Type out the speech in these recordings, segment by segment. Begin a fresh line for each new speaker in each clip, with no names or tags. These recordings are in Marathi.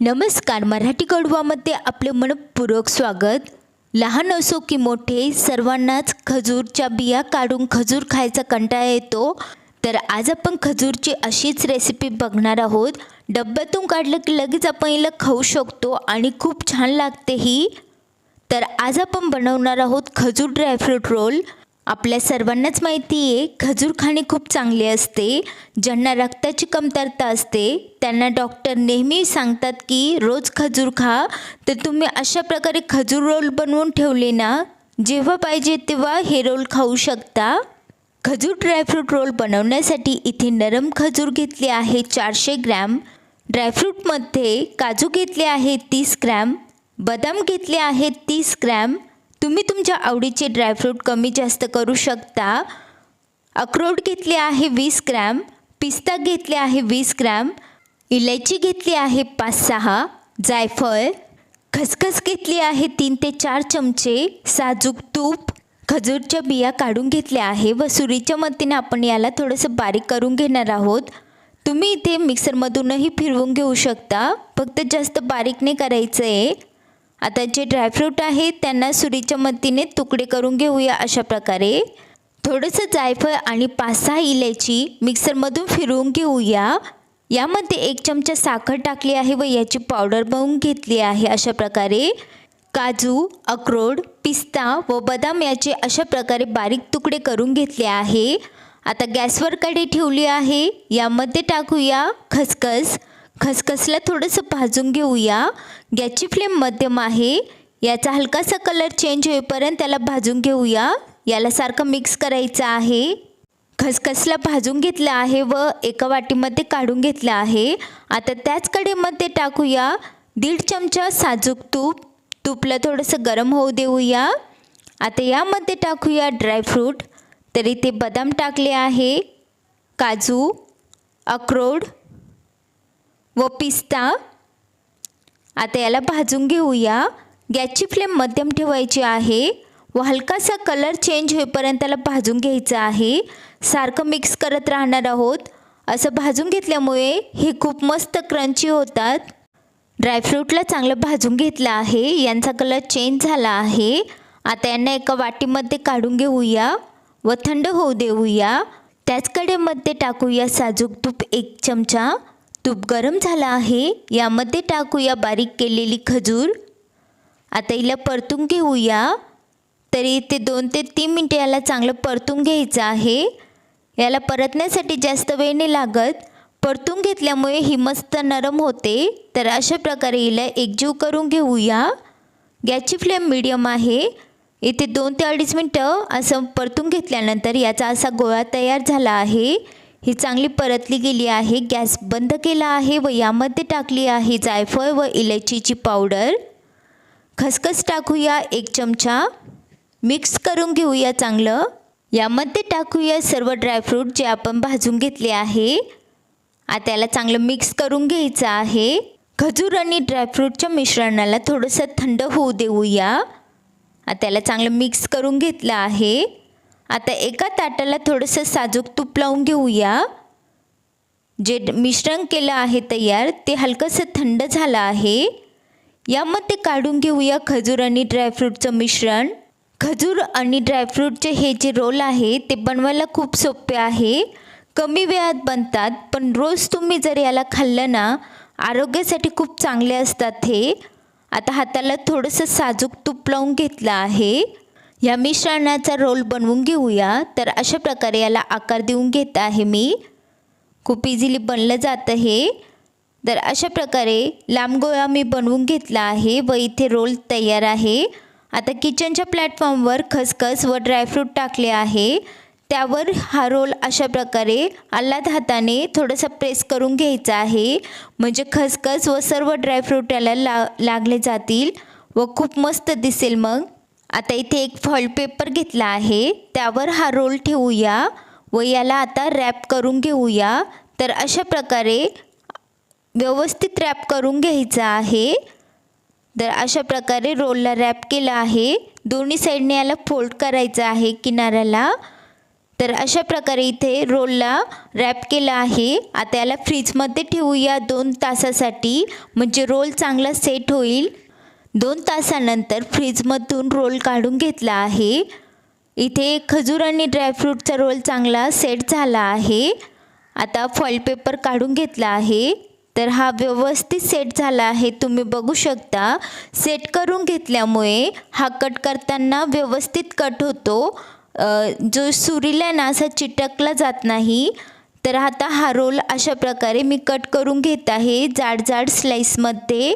नमस्कार मराठी कडवामध्ये आपले मनपूर्वक स्वागत. लहान असो की मोठे सर्वांनाच खजूरच्या बिया काढून खजूर खायचा कंटाळा येतो. तर आज आपण खजूरची अशीच रेसिपी बघणार आहोत. डब्यातून काढलं की लगेच आपण हिला खाऊ शकतो आणि खूप छान लागते ही. तर आज आपण बनवणार आहोत खजूर ड्रायफ्रूट रोल आपल्या सर्वांनाच माहिती आहे खजूर खाणे खूप चांगले असते ज्यांना रक्ताची कमतरता असते त्यांना डॉक्टर नेहमी सांगतात की रोज खजूर खा तर तुम्ही अशा प्रकारे खजूर रोल बनवून ठेवले ना जेव्हा पाहिजे तेव्हा हे रोल खाऊ शकता. खजूर ड्रायफ्रूट रोल बनवण्यासाठी इथे नरम खजूर घेतले आहे चारशे ग्रॅम ड्रायफ्रूटमध्ये काजू घेतले आहे तीस ग्रॅम बदाम घेतले आहेत तीस ग्रॅम तुम्ही तुमच्या आवडीचे ड्रायफ्रूट कमी जास्त करू शकता. अक्रोड घेतले आहे वीस ग्रॅम पिस्ता घेतले आहे वीस ग्रॅम इलायची घेतली आहे पाच सहा जायफळ खसखस घेतली आहे तीन ते चार चमचे साजूक तूप खजूरच्या बिया काढून घेतल्या आहे. व सुरीच्या मदतीने आपण याला थोडंसं बारीक करून घेणार आहोत. तुम्ही इथे मिक्सरमधूनही फिरवून घेऊ शकता. फक्त जास्त बारीक नाही करायचं आहे आता जे ड्रायफ्रूट आहेत त्यांना सुरीच्या मदतीने तुकडे करून घेऊया अशा प्रकारे. थोडंसं जायफळ आणि पाच सहा इलायची मिक्सरमधून फिरवून घेऊया. यामध्ये एक चमचा साखर टाकली आहे व याची पावडर बनवून घेतली आहे अशा प्रकारे. काजू अक्रोड पिस्ता व बदाम याचे अशा प्रकारे बारीक तुकडे करून घेतले आहे. आता गॅसवर कढी ठेवली आहे. यामध्ये टाकूया खसखस. खसखसला थोडंसं भाजून घेऊया. गॅसची फ्लेम मध्यम आहे. याचा हलकासा कलर चेंज होईपर्यंत त्याला भाजून घेऊया. याला सारखं मिक्स करायचं आहे. खसखसला भाजून घेतलं आहे व एका वाटीमध्ये काढून घेतलं आहे. आता त्याच कडेमध्ये टाकूया. दीड चमचा साजूक तूप. तूपला थोडंसं गरम होऊ देऊया. आता यामध्ये टाकूया ड्रायफ्रूट तरी ते बदाम टाकले आहे. काजू अक्रोड व पिस्ता. आता याला भाजून घेऊया. गॅसची फ्लेम मध्यम ठेवायची आहे. व हलकासा कलर चेंज होईपर्यंत त्याला भाजून घ्यायचं आहे. सारखं मिक्स करत राहणार आहोत. असं भाजून घेतल्यामुळे हे खूप मस्त क्रंची होतात. ड्रायफ्रूटला चांगलं भाजून घेतलं आहे. यांचा कलर चेंज झाला आहे. आता यांना एका वाटीमध्ये काढून घेऊया व थंड होऊ देऊया. त्याच कडेमध्ये टाकूया साजूक तूप एक चमचा. तूप गरम झालं आहे यामध्ये टाकूया बारीक केलेली खजूर. आता हिला परतून घेऊया. तरी ते दोन ते तीन मिनटं याला चांगलं परतून घ्यायचं आहे. याला परतण्यासाठी जास्त वेळ नाही लागत. परतून घेतल्यामुळे ही मस्त नरम होते. तर अशा प्रकारे हिला एकजीव करून घेऊया. गॅसची फ्लेम मिडियम आहे. इथे दोन ते अडीच मिनटं असं परतून घेतल्यानंतर याचा असा गोळा तयार झाला आहे. ही चांगली परतली गेली आहे गॅस बंद केला आहे व यामध्ये टाकली आहे जायफळ व इलायचीची पावडर. खसखस टाकूया एक चमचा. मिक्स करून घेऊया चांगलं. यामध्ये टाकूया सर्व ड्रायफ्रूट जे आपण भाजून घेतले आहे. आता त्याला चांगलं मिक्स करून घ्यायचं आहे. खजूर आणि ड्रायफ्रूटच्या मिश्रणाला थोडंसं थंड होऊ देऊया. आता त्याला चांगलं मिक्स करून घेतलं आहे. आता एका ताटाला थोडंसं साजूक तूप लावून घेऊया. जे मिश्रण केलं आहे तयार ते हलकंसं थंड झालं आहे. यामध्ये काढून घेऊया खजूर आणि ड्रायफ्रूटचं मिश्रण. खजूर आणि ड्रायफ्रूटचे हे जे रोल आहे ते बनवायला खूप सोपे आहे. कमी वेळात बनतात पण रोज तुम्ही जर याला खाल्लं ना आरोग्यासाठी खूप चांगले असतात हे. आता हाताला थोडंसं साजूक तूप लावून घेतलं आहे. या मिश्रणाचा रोल बनवून घेऊया. तर अशा प्रकारे याला आकार देऊन घेत आहे मी. खूप इझिली बनलं जातं हे. तर अशा प्रकारे लांब गोळा मी बनवून घेतला आहे व इथे रोल तयार आहे. आता किचनच्या प्लॅटफॉर्मवर खसखस व ड्रायफ्रूट टाकले आहे. त्यावर हा रोल अशा प्रकारे आल्हाद हाताने थोडंसं प्रेस करून घ्यायचा आहे. म्हणजे खसखस व सर्व ड्रायफ्रूट याला ला लागले जातील व खूप मस्त दिसेल मग. आता इथे एक फॉल्ट पेपर घेतला आहे. त्यावर हा रोल ठेवूया व याला आता रॅप करून घेऊया. तर अशा प्रकारे व्यवस्थित रॅप करून घ्यायचा आहे. तर अशा प्रकारे रोलला रॅप केला आहे. दोन्ही साईडने याला फोल्ड करायचं आहे किनाऱ्याला. तर अशा प्रकारे इथे रोलला रॅप केला आहे. आता याला फ्रीजमध्ये ठेवूया दोन तासासाठी. म्हणजे रोल चांगला सेट होईल. दोन तासानंतर फ्रीजमधून रोल काढून घेतला आहे. इथे खजूर आणि ड्रायफ्रूटचा रोल चांगला सेट झाला आहे. आता फॉईल पेपर काढून घेतला आहे. तर हा व्यवस्थित सेट झाला आहे. तुम्ही बघू शकता सेट करून घेतल्यामुळे हा कट करताना व्यवस्थित कट होतो. जो सुरीला ना असा चिटकला जात नाही. तर आता हा रोल अशा प्रकारे मी कट करून घेत आहे जाड जाड स्लाईसमध्ये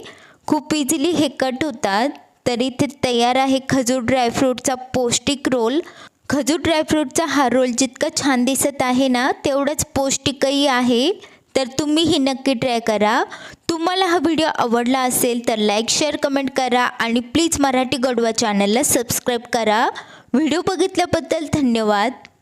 खूप इझिली हे कट होतात. तर इथे तयार आहे खजूर ड्रायफ्रूटचा पौष्टिक रोल. खजूर ड्रायफ्रूटचा हा रोल जितका छान दिसत आहे ना तेवढंच पौष्टिकही आहे. तर तुम्ही ही नक्की ट्राय करा. तुम्हाला हा व्हिडिओ आवडला असेल तर लाईक शेअर कमेंट करा आणि प्लीज मराठी गडवा चॅनलला सबस्क्राईब करा. व्हिडिओ बघितल्याबद्दल धन्यवाद.